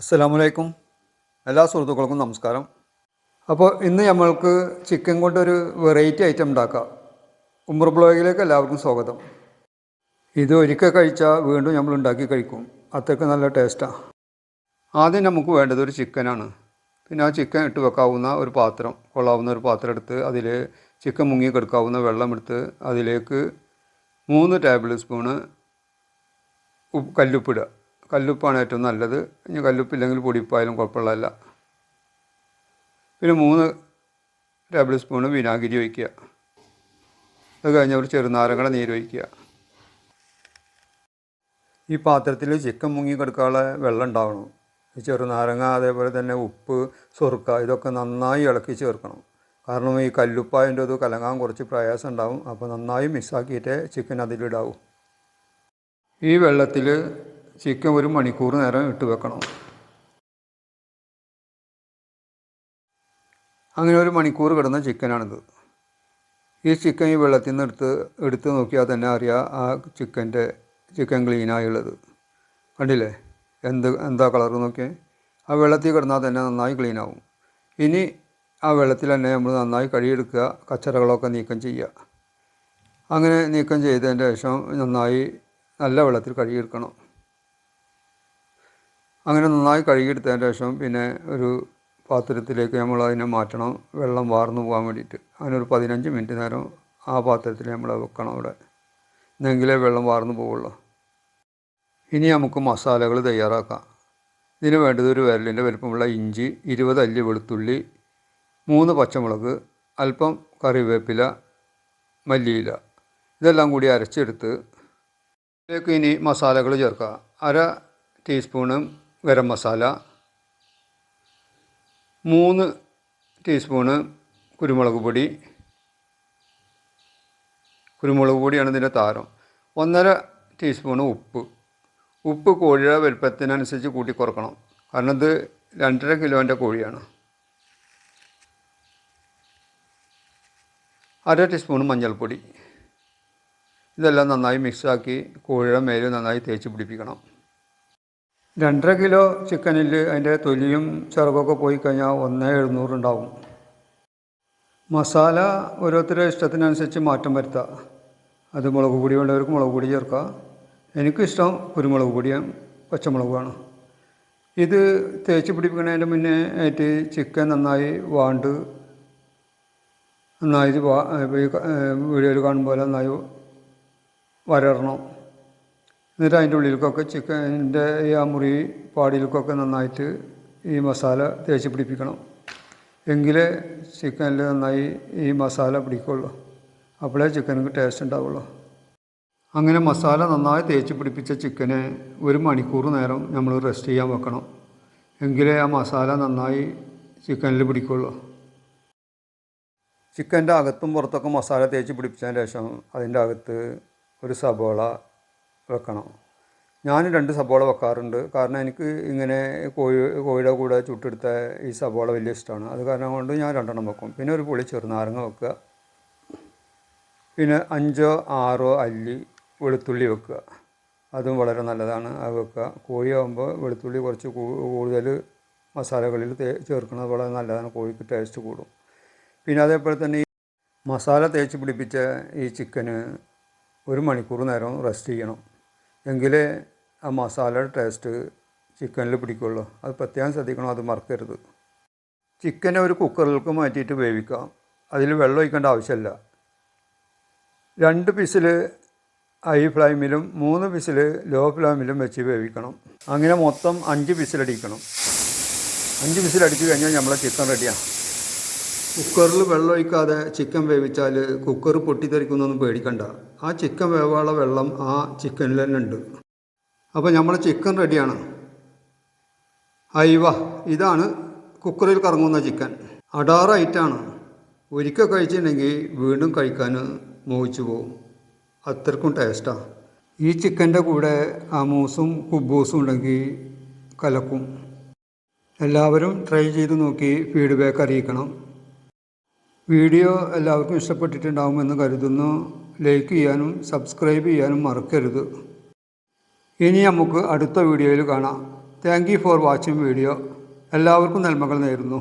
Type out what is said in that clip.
അസ്സലാമലൈക്കും എല്ലാ സുഹൃത്തുക്കൾക്കും നമസ്കാരം. അപ്പോൾ ഇന്ന് നമ്മൾക്ക് ചിക്കൻ കൊണ്ടൊരു വെറൈറ്റി ഐറ്റം ഉണ്ടാക്കാം. ഉമ്മർ ബ്ലോഗിലേക്ക് എല്ലാവർക്കും സ്വാഗതം. ഇത് ഒരിക്കൽ കഴിച്ചാൽ വീണ്ടും നമ്മൾ ഉണ്ടാക്കി കഴിക്കും. അത്രയ്ക്ക് നല്ല ടേസ്റ്റാണ് ആദ്യം നമുക്ക് വേണ്ടത് ഒരു ചിക്കനാണ് പിന്നെ ആ ചിക്കൻ ഇട്ട് വെക്കാവുന്ന ഒരു പാത്രം കൊള്ളാവുന്ന ഒരു പാത്രം എടുത്ത് അതിൽ ചിക്കൻ മുങ്ങി കിടക്കാവുന്ന വെള്ളം എടുത്ത് അതിലേക്ക് മൂന്ന് ടേബിൾ സ്പൂണ് കല്ലുപ്പിടുക കല്ലുപ്പാണ് ഏറ്റവും നല്ലത്. ഇനി കല്ലുപ്പില്ലെങ്കിൽ പൊടിപ്പായാലും കുഴപ്പമുള്ളതല്ല. പിന്നെ മൂന്ന് ടേബിൾ സ്പൂണ് വിനാഗിരി ഒഴിക്കുക. അത് കഴിഞ്ഞ് ഒരു ചെറുനാരങ്ങയുടെ നീര് ഒഴിക്കുക. ഈ പാത്രത്തിൽ ചിക്കൻ മുങ്ങി കിടക്കാനുള്ള വെള്ളം ഉണ്ടാവണം. ഈ ചെറുനാരങ്ങ അതേപോലെ തന്നെ ഉപ്പ് സുറുക്ക ഇതൊക്കെ നന്നായി ഇളക്കി ചേർക്കണം. കാരണം ഈ കല്ലുപ്പായന്റെ അത് കലങ്ങാൻ കുറച്ച് പ്രയാസം ഉണ്ടാവും. അപ്പോൾ നന്നായി മിക്സാക്കിയിട്ടേ ചിക്കൻ അതിലിടാവും. ഈ വെള്ളത്തിൽ ചിക്കൻ ഒരു മണിക്കൂർ നേരം ഇട്ട് വെക്കണം. അങ്ങനെ ഒരു മണിക്കൂർ കിടന്ന ചിക്കനാണിത്. ഈ ചിക്കൻ ഈ വെള്ളത്തിൽ നിന്ന് എടുത്ത് എടുത്ത് നോക്കിയാൽ തന്നെ അറിയാം ആ ചിക്കന്റെ ചിക്കൻ ക്ലീനായുള്ളത് കണ്ടില്ലേ? എന്ത് എന്താ കളർ നോക്കിയേ? ആ വെള്ളത്തിൽ കിടന്നാൽ തന്നെ നന്നായി ക്ലീനാവും ഇനി ആ വെള്ളത്തിൽ തന്നെ നമ്മൾ നന്നായി കഴുകിയെടുക്കുക കച്ചറകളൊക്കെ നീക്കം ചെയ്യുക. അങ്ങനെ നീക്കം ചെയ്തതിന്റെ ശേഷം നന്നായി നല്ല വെള്ളത്തിൽ കഴുകിയെടുക്കണം. അങ്ങനെ നന്നായി കഴുകിയെടുത്തതിന് ശേഷം പിന്നെ ഒരു പാത്രത്തിലേക്ക് നമ്മൾ അതിനെ മാറ്റണം. വെള്ളം വാർന്നു പോകാൻ വേണ്ടിയിട്ട്. ഒരു പതിനഞ്ച് മിനിറ്റ് നേരം ആ പാത്രത്തിൽ നമ്മൾ വെക്കണം അവിടെ. എന്നെങ്കിലേ വെള്ളം വാർന്നു പോവുള്ളൂ. ഇനി നമുക്ക് മസാലകൾ തയ്യാറാക്കാം. ഇതിന് വേണ്ടത് ഒരു വിരലിന്റെ വലുപ്പമുള്ള ഇഞ്ചി ഇരുപത് അല്ലി വെളുത്തുള്ളി മൂന്ന് പച്ചമുളക് അല്പം കറിവേപ്പില മല്ലിയില. ഇതെല്ലാം കൂടി അരച്ചെടുത്ത് ഇതിലേക്ക് ഇനി മസാലകൾ ചേർക്കുക അര ടീസ്പൂണ് ഗരം മസാല മൂന്ന് ടീസ്പൂണ് കുരുമുളക് പൊടി. കുരുമുളക് പൊടിയാണ് ഇതിന്റെ താരം. ഒന്നര ടീസ്പൂണ് ഉപ്പ്. ഉപ്പ് കോഴിയുടെ വലുപ്പത്തിനനുസരിച്ച് കൂട്ടി കുറക്കണം. കാരണം ഇത് രണ്ടര കിലോന്റെ കോഴിയാണ്. അര ടീസ്പൂൺ മഞ്ഞൾപ്പൊടി. ഇതെല്ലാം നന്നായി മിക്സാക്കി കോഴിയുടെ മേൽ നന്നായി തേച്ച് പിടിപ്പിക്കണം. രണ്ടര കിലോ ചിക്കനിൽ അതിന്റെ തൊലിയും ചിറകൊക്കെ പോയി കഴിഞ്ഞാൽ ഒന്നേ എഴുന്നൂറുണ്ടാവും മസാല ഓരോരുത്തരുടെ ഇഷ്ടത്തിനനുസരിച്ച് മാറ്റം വരുത്തുക അത് മുളക് പൊടി വേണ്ടവർക്ക് മുളക് പൊടി ചേർക്കുക എനിക്കിഷ്ടം കുരുമുളക് പൊടിയും പച്ചമുളകുമാണ്. ഇത് തേച്ച് പിടിപ്പിക്കുന്നതിന്റെ മുന്നേ ആയിട്ട് ചിക്കൻ നന്നായി വാണ്ട്. നന്നായി വീഡിയോയിൽ കാണുമ്പോൾ നന്നായി വരറണം എന്നിട്ട് അതിന്റെ ഉള്ളിലേക്കൊക്കെ ചിക്കന്റെ ഈ ആ മുറി പാടിയിലേക്കൊക്കെ നന്നായിട്ട് ഈ മസാല തേച്ച് പിടിപ്പിക്കണം. എങ്കിലേ ചിക്കനിൽ നന്നായി ഈ മസാല പിടിക്കുള്ളൂ. അപ്പോഴേ ചിക്കനക്ക് ടേസ്റ്റ് ഉണ്ടാവുള്ളൂ. അങ്ങനെ മസാല നന്നായി തേച്ച് പിടിപ്പിച്ച ചിക്കനെ ഒരു മണിക്കൂർ നേരം നമ്മൾ റെസ്റ്റ് ചെയ്യാൻ വെക്കണം. എങ്കിലേ ആ മസാല നന്നായി ചിക്കനിൽ പിടിക്കുള്ളൂ. ചിക്കന്റെ അകത്തും പുറത്തൊക്കെ മസാല തേച്ച് പിടിപ്പിച്ചതിന് ശേഷം അതിന്റെ അകത്ത് ഒരു സബോള വെക്കണം. ഞാൻ രണ്ട് സബോള വെക്കാറുണ്ട്. കാരണം എനിക്ക് ഇങ്ങനെ കോഴി കോഴിയുടെ കൂടെ ചുട്ടെടുത്ത ഈ സബോള വലിയ ഇഷ്ടമാണ്. അത് കാരണം കൊണ്ട് ഞാൻ രണ്ടെണ്ണം വെക്കും. പിന്നെ ഒരു പുളി ചെറുനാരങ്ങ വെക്കുക. പിന്നെ അഞ്ചോ ആറോ അല്ലി വെളുത്തുള്ളി വെക്കുക. അതും വളരെ നല്ലതാണ്. അത് വെക്കുക. കോഴിയാകുമ്പോൾ വെളുത്തുള്ളി കുറച്ച് കൂടുതൽ മസാലകളിൽ ചേർക്കുന്നത് വളരെ നല്ലതാണ്. കോഴിക്ക് ടേസ്റ്റ് കൂടും. പിന്നെ അതേപോലെ തന്നെ ഈ മസാല തേച്ച് പിടിപ്പിച്ച ഈ ചിക്കന് ഒരു മണിക്കൂർ നേരം റെസ്റ്റ് ചെയ്യണം. എങ്കിലേ ആ മസാലയുടെ ടേസ്റ്റ് ചിക്കനിൽ പിടിക്കുള്ളൂ. അത് പ്രത്യേകം ശ്രദ്ധിക്കണം അത് മറക്കരുത്. ചിക്കനെ ഒരു കുക്കറിലേക്ക് മാറ്റിയിട്ട് വേവിക്കാം. അതിൽ വെള്ളം ഒഴിക്കേണ്ട ആവശ്യമില്ല. രണ്ട് പിസിൽ ഹൈ ഫ്ലെയിമിലും മൂന്ന് പിസിൽ ലോ ഫ്ലെയിമിലും വെച്ച് വേവിക്കണം. അങ്ങനെ മൊത്തം അഞ്ച് പിസിലടിക്കണം അഞ്ച് പിസിലടിച്ചു കഴിഞ്ഞാൽ നമ്മളെ ചിക്കൻ റെഡിയാണ് കുക്കറിൽ വെള്ളം ഒഴിക്കാതെ ചിക്കൻ വേവിച്ചാൽ കുക്കർ പൊട്ടിത്തെറിക്കുന്നൊന്നും പേടിക്കണ്ട. ആ ചിക്കൻ വേവാള വെള്ളം ആ ചിക്കനിൽ തന്നെ ഉണ്ട്. അപ്പോൾ നമ്മൾ ചിക്കൻ റെഡിയാണ്. അയവ ഇതാണ് കുക്കറിൽ കറങ്ങുന്ന ചിക്കൻ. അടാറായിട്ടാണ് ഒരിക്കൽ കഴിച്ചിട്ടുണ്ടെങ്കിൽ വീണ്ടും കഴിക്കാൻ മോഹിച്ചു പോകും. അത്രക്കും ടേസ്റ്റാണ് ഈ ചിക്കന്റെ കൂടെ ആമൂസും കുബൂസും ഉണ്ടെങ്കിൽ കലക്കും. എല്ലാവരും ട്രൈ ചെയ്ത് നോക്കി ഫീഡ്ബാക്ക് അറിയിക്കണം. വീഡിയോ എല്ലാവർക്കും ഇഷ്ടപ്പെട്ടിട്ടുണ്ടാകുമെന്ന് കരുതുന്നു. ലൈക്ക് ചെയ്യാനും സബ്സ്ക്രൈബ് ചെയ്യാനും മറക്കരുത്. ഇനി നമുക്ക് അടുത്ത വീഡിയോയിൽ കാണാം. Thank for watching video. എല്ലാവർക്കും നന്മകൾ നേരുന്നു.